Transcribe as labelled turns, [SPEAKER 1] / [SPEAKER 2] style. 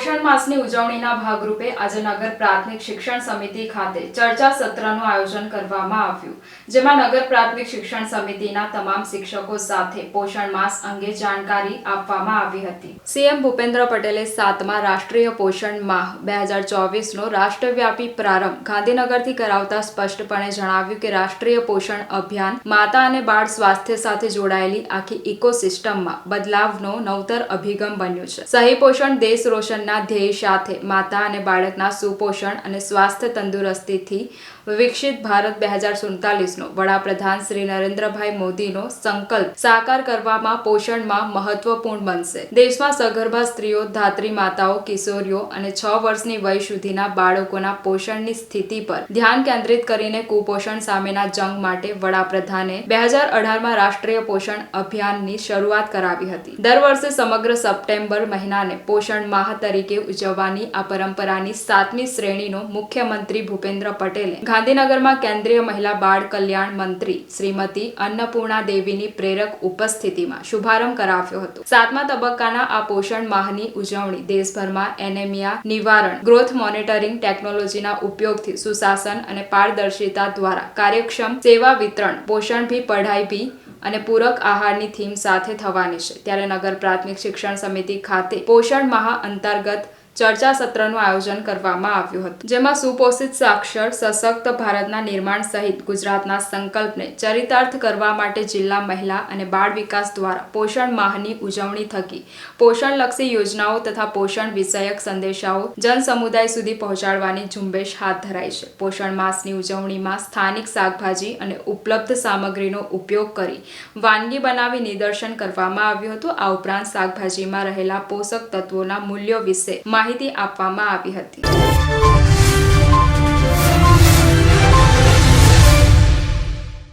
[SPEAKER 1] પોષણ માસની ઉજવણીના ભાગરૂપે આજે નગર પ્રાથમિક શિક્ષણ સમિતિ ખાતે ચર્ચા સત્રનું આયોજન કરવામાં આવ્યું, જેમાં નગર પ્રાથમિક શિક્ષણ સમિતિના તમામ શિક્ષકો સાથે પોષણ માસ અંગે જાણકારી આપવામાં આવી હતી. સીએમ ભૂપેન્દ્ર પટેલે સાતમા રાષ્ટ્રીય પોષણ માહ બે હજાર ચોવીસનો રાષ્ટ્રવ્યાપી પ્રારંભ ગાંધીનગરથી કરાવતા સ્પષ્ટપણે જણાવ્યું કે રાષ્ટ્રીય પોષણ અભિયાન માતા અને બાળ સ્વાસ્થ્ય સાથે જોડાયેલી આખી ઇકોસિસ્ટમમાં બદલાવનો નવતર અભિગમ બન્યો છે. સહી પોષણ દેશ રોશનના ધ્યેય સાથે માતા અને બાળકના સુપોષણ અને સ્વાસ્થ્ય તંદુરસ્તીથી વિકસિત ભારત બે હજાર સુડતાલીસનો વડાપ્રધાન શ્રી નરેન્દ્રભાઈ મોદીનો સંકલ્પ સાકાર કરવામાં પોષણમાં મહત્વપૂર્ણ બનશે. દેશમાં સગર્ભા સ્ત્રીઓ, ધાત્રી માતાઓ, કિશોરીઓ અને છ વર્ષની વય સુધીના બાળકોના પોષણની સ્થિતિ પર ધ્યાન કેન્દ્રિત કરીને કુપોષણ સામેના જંગ માટે વડાપ્રધાને બે હજાર અઢારમાં રાષ્ટ્રીય પોષણ અભિયાનની શરૂઆત કરાવી હતી. દર વર્ષે સમગ્ર સપ્ટેમ્બર મહિનાને પોષણ માહ તરીકે ઉજવવાની આ પરંપરાની સાતમી શ્રેણીનો મુખ્યમંત્રી ભૂપેન્દ્ર પટેલે ગાંધીનગરમાં કેન્દ્રીય મહિલા બાળ કલ્યાણ મંત્રી શ્રીમતી અન્નપૂર્ણા દેવીની પ્રેરક ઉપસ્થિતિમાં શુભારંભ કરાવ્યો હતો. સાતમા તબક્કાના આ પોષણ માહની ઉજવણી દેશભરમાં એનેમિયા નિવારણ, ગ્રોથ મોનિટરિંગ ટેકનોલોજીના ઉપયોગથી સુશાસન અને પારદર્શિતા દ્વારા કાર્યક્ષમ સેવા વિતરણ, પોષણ ભી, પઢાઈ ભી અને પૂરક આહારની થીમ સાથે થવાની છે. ત્યારે નગર પ્રાથમિક શિક્ષણ સમિતિ ખાતે પોષણ માહ અંતર્ગત ચર્ચા સત્રનું આયોજન કરવામાં આવ્યું હતું, જેમાં સુપોષિત સાક્ષર સશક્ત ભારતના નિર્માણ સહિત ગુજરાતના સંકલ્પને ચરિતાર્થ કરવા માટે જિલ્લા મહિલા અને બાળ વિકાસ દ્વારા પોષણ માહની ઉજવણી થકી પોષણલક્ષી યોજનાઓ તથા પોષણ વિષયક સંદેશાઓ જન સમુદાય સુધી પહોંચાડવાની ઝુંબેશ હાથ ધરાઈ છે. પોષણ માસની ઉજવણીમાં સ્થાનિક શાકભાજી અને ઉપલબ્ધ સામગ્રીનો ઉપયોગ કરી વાનગી બનાવી નિદર્શન કરવામાં આવ્યું હતું. આ ઉપરાંત શાકભાજીમાં રહેલા પોષક તત્વોના મૂલ્યો વિશે માહિતી આપવામાં આવી હતી.